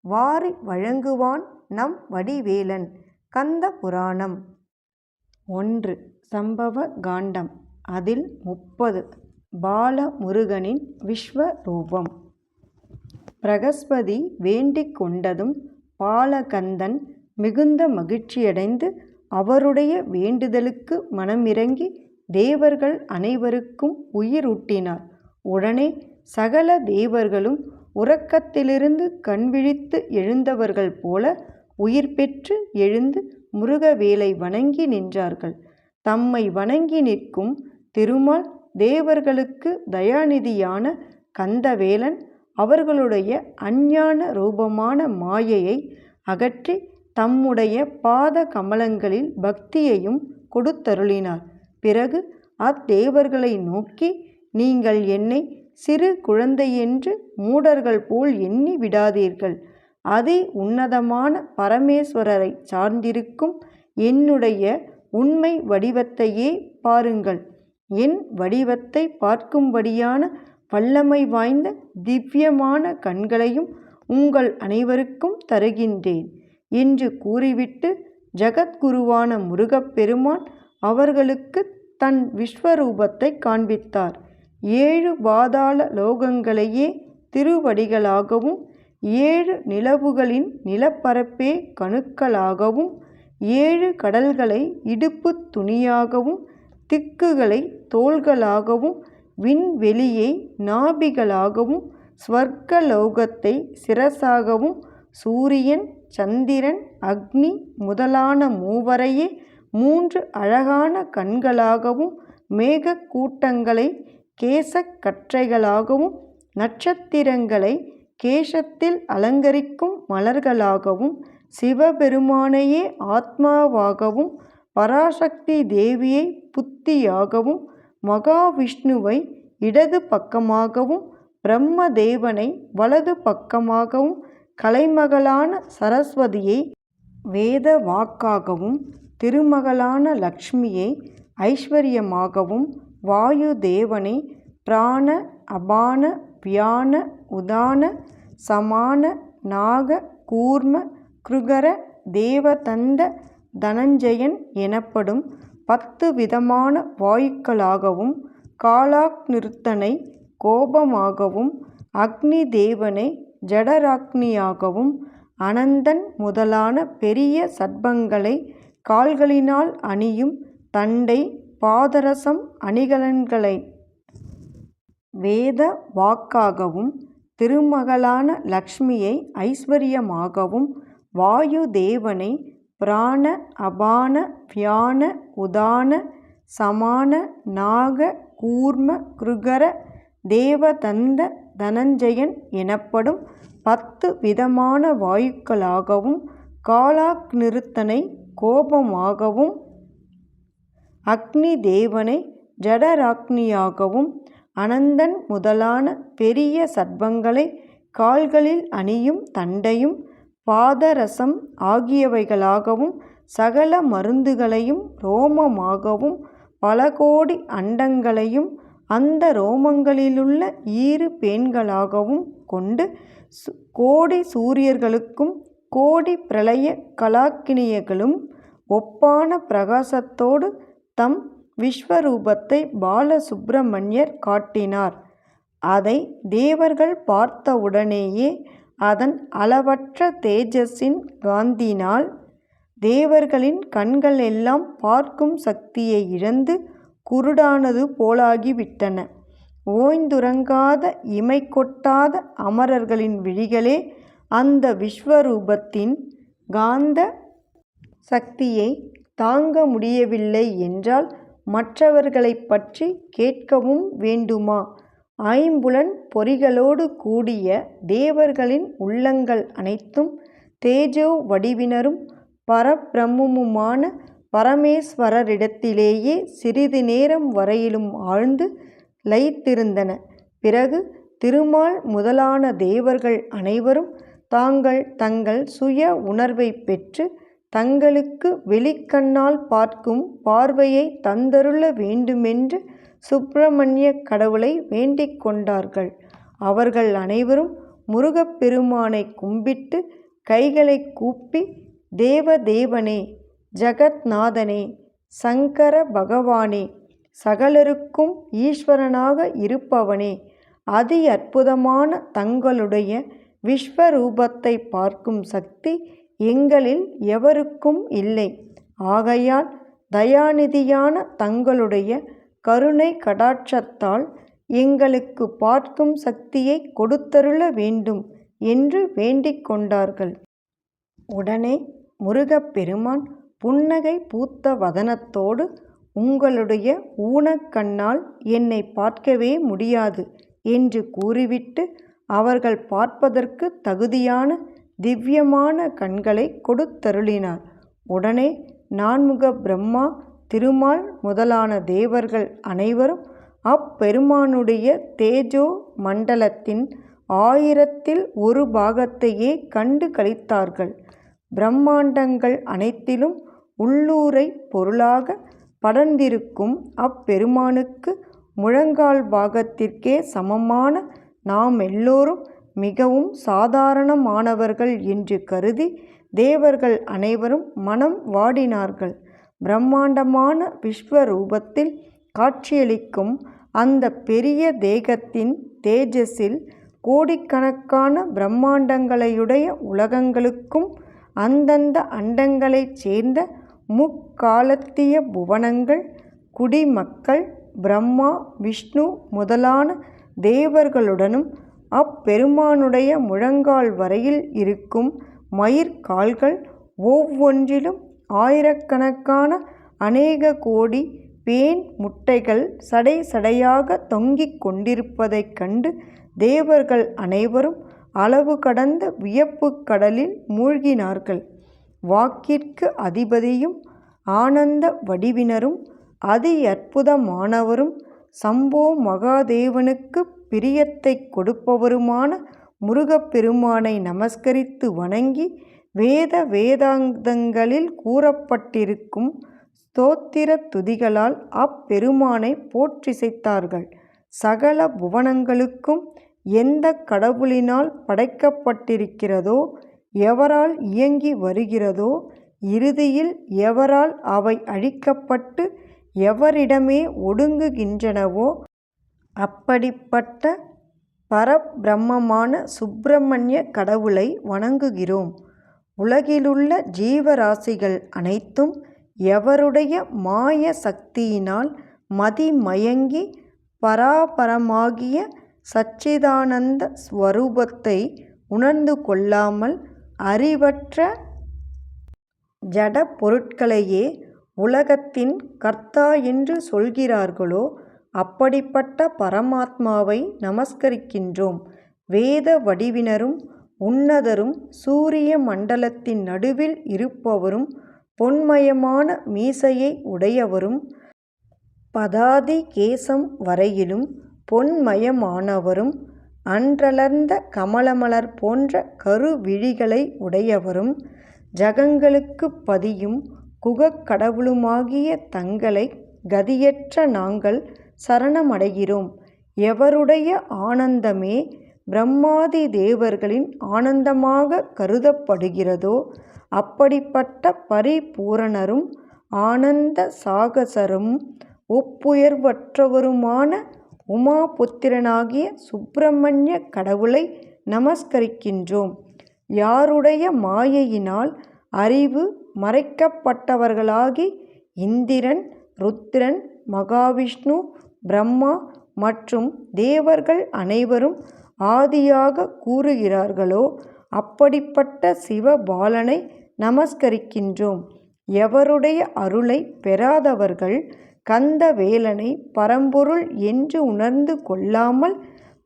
வாரி வழங்குவான் நம் வடிவேலன். கந்த புராணம். ஒன்று. சம்பவ காண்டம். அதில் முப்பது. பாலமுருகனின் விஸ்வரூபம். பிரகஸ்பதி வேண்டிக் கொண்டதும் பாலகந்தன் மிகுந்த மகிழ்ச்சியடைந்து அவருடைய வேண்டுதலுக்கு மனமிறங்கி தேவர்கள் அனைவருக்கும் உயிரூட்டினார். உடனே சகல தேவர்களும் உறக்கத்திலிருந்து கண்விழித்து எழுந்தவர்கள் போல உயிர் பெற்று எழுந்து முருகவேலை வணங்கி நின்றார்கள். தம்மை வணங்கி நிற்கும் திருமால் தேவர்களுக்கு தயாநிதியான கந்தவேலன் அவர்களுடைய அஞ்ஞான ரூபமான மாயையை அகற்றி தம்முடைய பாத கமலங்களில் பக்தியையும் கொடுத்தருளினார். பிறகு அத்தேவர்களை நோக்கி நீங்கள் என்னை சிறு குழந்தையென்று மூடர்கள் போல் எண்ணி விடாதீர்கள். அதி உன்னதமான பரமேஸ்வரரை சார்ந்திருக்கும் என்னுடைய உண்மை வடிவத்தையே பாருங்கள். என் வடிவத்தை பார்க்கும்படியான வல்லமை வாய்ந்த திவ்யமான கண்களையும் உங்கள் அனைவருக்கும் தருகின்றேன் என்று கூறிவிட்டு ஜகத்குருவான முருகப்பெருமான் அவர்களுக்கு தன் விஸ்வரூபத்தை காண்பித்தார். ஏழு பாதாள லோகங்களையே திருவடிகளாகவும் ஏழு நிலவுகளின் நிலப்பரப்பே கணுக்களாகவும் ஏழு கடல்களை இடுப்பு துணியாகவும் திக்குகளை தோள்களாகவும் விண்வெளியை நாபிகளாகவும் ஸ்வர்க்கலோகத்தை சிரசாகவும் சூரியன் சந்திரன் அக்னி முதலான மூவரையே மூன்று அழகான கண்களாகவும் மேகக்கூட்டங்களை கேசக்கற்றைகளாகவும் நட்சத்திரங்களை கேசத்தில் அலங்கரிக்கும் மலர்களாகவும் சிவபெருமானையே ஆத்மாவாகவும் பராசக்தி தேவியை புத்தியாகவும் மகாவிஷ்ணுவை இடது பக்கமாகவும் பிரம்மதேவனை வலது பக்கமாகவும் கலைமகளான சரஸ்வதியை வேத வாக்காகவும் திருமகளான லக்ஷ்மியை ஐஸ்வர்யமாகவும் வாயுதேவனை பிராண அபான வியான உதான சமான நாக கூர்ம கிருகர தேவதந்த தனஞ்சயன் எனப்படும் பத்து விதமான வாயுக்களாகவும் காலாக்னிருத்தனை கோபமாகவும் அக்னி தேவனை ஜடராக்னியாகவும் அனந்தன் முதலான பெரிய சர்ப்பங்களை கால்களினால் அணியும் தண்டை பாதரசம் அணிகலன்களை வேத வாக்காகவும் திருமகளான லக்ஷ்மியை ஐஸ்வர்யமாகவும் வாயுதேவனை பிராண அபான வியான உதான சமான நாக கூர்ம கிருகர தேவதந்த தனஞ்சயன் எனப்படும் பத்து விதமான வாயுக்களாகவும் காலாக்னிருத்தனை கோபமாகவும் அக்னி தேவனை ஜடராக்னியாகவும் அனந்தன் முதலான பெரிய சர்ப்பங்களை கால்களில் அணியும் தண்டையும் பாதரசம் ஆகியவைகளாகவும் சகல மருந்துகளையும் ரோமமாகவும் பல கோடி அண்டங்களையும் அந்த ரோமங்களிலுள்ள ஈறு பேன்களாகவும் கொண்டு கோடி சூரியர்களுக்கும் கோடி பிரளய கலாக்கினியர்களும் ஒப்பான பிரகாசத்தோடு தம் விஸ்வரூபத்தை பாலசுப்பிரமணியர் காட்டினார். அதை தேவர்கள் பார்த்தவுடனேயே அதன் அளவற்ற தேஜஸின் காந்தினால் தேவர்களின் கண்கள் எல்லாம் பார்க்கும் சக்தியை இழந்து குருடானது போலாகிவிட்டன. ஓய்ந்துறங்காத இமை கொட்டாத அமரர்களின் விழிகளே அந்த விஸ்வரூபத்தின் காந்த சக்தியை தாங்க முடியவில்லை என்றால் மற்றவர்களைப் பற்றி கேட்கவும் வேண்டுமா ஐம்புலன் பொறிகளோடு கூடிய தேவர்களின் உள்ளங்கள் அனைத்தும் தேஜோ வடிவினரும் பரபிரம்மமுமான பரமேஸ்வரரிடத்திலேயே சிறிது நேரம் வரையிலும் ஆழ்ந்து லயித்திருந்தன. பிறகு திருமால் முதலான தேவர்கள் அனைவரும் தாங்கள் தங்கள் சுய உணர்வைப் பெற்று தங்களுக்கு வெளிக்கண்ணால் பார்க்கும் பார்வையை தந்தருள வேண்டுமென்று சுப்பிரமணிய கடவுளை வேண்டிக் கொண்டார்கள். அவர்கள் அனைவரும் முருகப்பெருமானை கும்பிட்டு கைகளை கூப்பி தேவதேவனே ஜகத்நாதனே சங்கர பகவானே சகலருக்கும் ஈஸ்வரனாக இருப்பவனே அதி அற்புதமான தங்களுடைய விஸ்வரூபத்தை பார்க்கும் சக்தி எங்களில் எவருக்கும் இல்லை. ஆகையால் தயாநிதியான தங்களுடைய கருணை கடாட்சத்தால் எங்களுக்கு பார்க்கும் சக்தியை கொடுத்தருள வேண்டும் என்று வேண்டிக் கொண்டார்கள். உடனே முருகப்பெருமான் புன்னகை பூத்த வதனத்தோடு உங்களுடைய ஊனக் கண்ணால் பார்க்கவே முடியாது என்று கூறிவிட்டு அவர்கள் பார்ப்பதற்கு தகுதியான திவ்யமான கண்களை கொடுத்தருளினார். உடனே நான்முக பிரம்மா திருமால் முதலான தேவர்கள் அனைவரும் அப்பெருமானுடைய தேஜோ மண்டலத்தின் ஆயிரத்தில் ஒரு பாகத்தையே கண்டு கழித்தார்கள் பிரம்மாண்டங்கள் அனைத்திலும் உள்ளூரை பொருளாக படர்ந்திருக்கும் அப்பெருமானுக்கு முழங்கால் பாகத்திற்கே சமமான நாம் எல்லோரும் மிகவும் சாதாரணமானவர்கள் என்று கருதி தேவர்கள் அனைவரும் மனம் வாடினார்கள். பிரம்மாண்டமான விஸ்வரூபத்தில் காட்சியளிக்கும் அந்த பெரிய தேகத்தின் தேஜஸில் கோடிக்கணக்கான பிரம்மாண்டங்களையுடைய உலகங்களுக்கும் அந்தந்த அண்டங்களைச் சேர்ந்த முக்காலத்திய புவனங்கள் குடிமக்கள் பிரம்மா விஷ்ணு முதலான தேவர்களுடனும் அப்பெருமானுடைய முழங்கால் வரையில் இருக்கும் மயிர்க்கால்கள் ஒவ்வொன்றிலும் ஆயிரக்கணக்கான அநேக கோடி பேன் முட்டைகள் சடை சடையாக தொங்கிக் கொண்டிருப்பதைக் கண்டு தேவர்கள் அனைவரும் அளவு கடந்த வியப்பு கடலில் மூழ்கினார்கள். வாக்கிற்கு அதிபதியும் ஆனந்த வடிவினரும் அதி அற்புதமானவரும் சம்போ மகாதேவனுக்குப் பிரியத்தைக் கொடுப்பவருமான முருகப்பெருமானை நமஸ்கரித்து வணங்கி வேத வேதாந்தங்களில் கூறப்பட்டிருக்கும் ஸ்தோத்திரத் துதிகளால் அப்பெருமானை போற்றிசைத்தார்கள். சகல புவனங்களுக்கும் எந்த கடவுளினால் படைக்கப்பட்டிருக்கிறதோ எவரால் இயங்கி வருகிறதோ இறுதியில் எவரால் அவை அழிக்கப்பட்டு எவரிடமே ஒடுங்குகின்றனவோ அப்படிப்பட்ட பரபிரம்மமான சுப்பிரமணிய கடவுளை வணங்குகிறோம். உலகிலுள்ள ஜீவராசிகள் அனைத்தும் எவருடைய மாய சக்தியினால் மதிமயங்கி பராபரமாகிய சச்சிதானந்த ஸ்வரூபத்தை உணர்ந்து கொள்ளாமல் அறிவற்ற ஜட பொருட்களையே உலகத்தின் கர்த்தா என்று சொல்கிறார்களோ அப்படிப்பட்ட பரமாத்மாவை நமஸ்கரிக்கின்றோம். வேத வடிவினரும் உன்னதரும் சூரிய மண்டலத்தின் நடுவில் இருப்பவரும் பொன்மயமான மீசையை உடையவரும் பதாதி கேசம் வரையிலும் பொன்மயமானவரும் அன்றலர்ந்த கமலமலர் போன்ற கருவிழிகளை உடையவரும் ஜகங்களுக்குப் பதியும் குகக் கடவுளுமாகிய தங்களை கதியற்ற நாங்கள் சரணமடைகிறோம். எவருடைய ஆனந்தமே பிரம்மாதி தேவர்களின் ஆனந்தமாக கருதப்படுகிறதோ அப்படிப்பட்ட பரிபூரணரும் ஆனந்த சாகசரும் ஒப்புயர்வற்றவருமான உமாபுத்திரனாகிய சுப்பிரமணிய கடவுளை நமஸ்கரிக்கின்றோம். யாருடைய மாயையினால் அறிவு மறைக்கப்பட்டவர்களாகி இந்திரன் ருத்திரன் மகாவிஷ்ணு பிரம்மா மற்றும் தேவர்கள் அனைவரும் ஆதியாக கூறுகிறார்களோ அப்படிப்பட்ட சிவபாலனை நமஸ்கரிக்கின்றோம். எவருடைய அருளை பெறாதவர்கள் கந்த வேலனை பரம்பொருள் என்று உணர்ந்து கொள்ளாமல்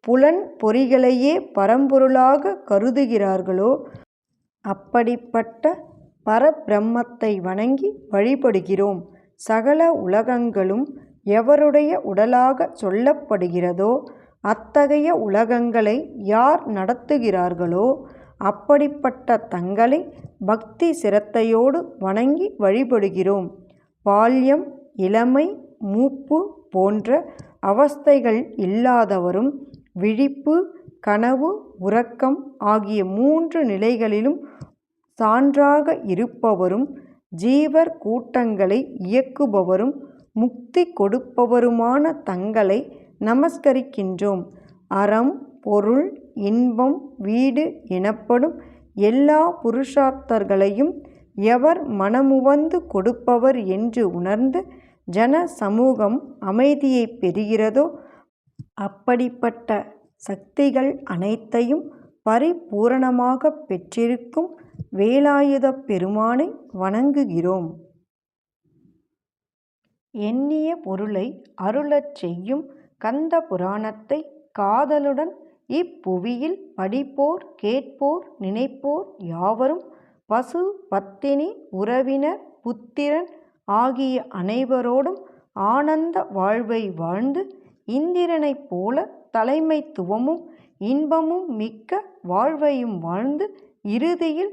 புலன் பொறிகளையே பரம்பொருளாக கருதுகிறார்களோ அப்படிப்பட்ட பரபிரம்மத்தை வணங்கி வழிபடுகிறோம். சகல உலகங்களும் எவருடைய உடலாக சொல்லப்படுகிறதோ அத்தகைய உலகங்களை யார் நடத்துகிறார்களோ அப்படிப்பட்ட தங்களை பக்தி சிரத்தையோடு வணங்கி வழிபடுகிறோம். பால்யம் இளமை மூப்பு போன்ற அவஸ்தைகள் இல்லாதவரும் விழிப்பு கனவு உறக்கம் ஆகிய மூன்று நிலைகளிலும் சான்றாக இருப்பவரும் ஜீவர் கூட்டங்களை இயக்குபவரும் முக்தி கொடுப்பவருமான தங்களை நமஸ்கரிக்கின்றோம். அறம் பொருள் இன்பம் வீடு எனப்படும் எல்லா புருஷார்த்தங்களையும் எவர் மனமுவந்து கொடுப்பவர் என்று உணர்ந்து ஜன சமூகம் அமைதியைப் பெறுகிறதோ அப்படிப்பட்ட சக்திகள் அனைத்தையும் பரிபூரணமாகப் பெற்றிருக்கும் வேலாயுதப் பெருமானை வணங்குகிறோம். எண்ணிய பொருளை அருளச் செய்யும் கந்த புராணத்தை காதலுடன் இப்புவியில் படிப்போர் கேட்போர் நினைப்போர் யாவரும் பசு பத்தினி உறவினர் புத்திரன் ஆகிய அனைவரோடும் ஆனந்த வாழ்வை வாழ்ந்து இந்திரனைப் போல தலைமைத்துவமும் இன்பமும் மிக்க வாழ்வையும் வாழ்ந்து இறுதியில்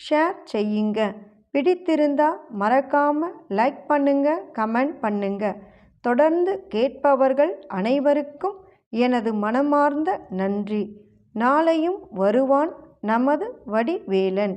ஷேர் செய்யுங்க. பிடித்திருந்தா மறக்காமல் லைக் பண்ணுங்க கமெண்ட் பண்ணுங்க. தொடர்ந்து கேட்பவர்கள் அனைவருக்கும் எனது மனமார்ந்த நன்றி. நாளையும் வருவான் நமது வடிவேலன்.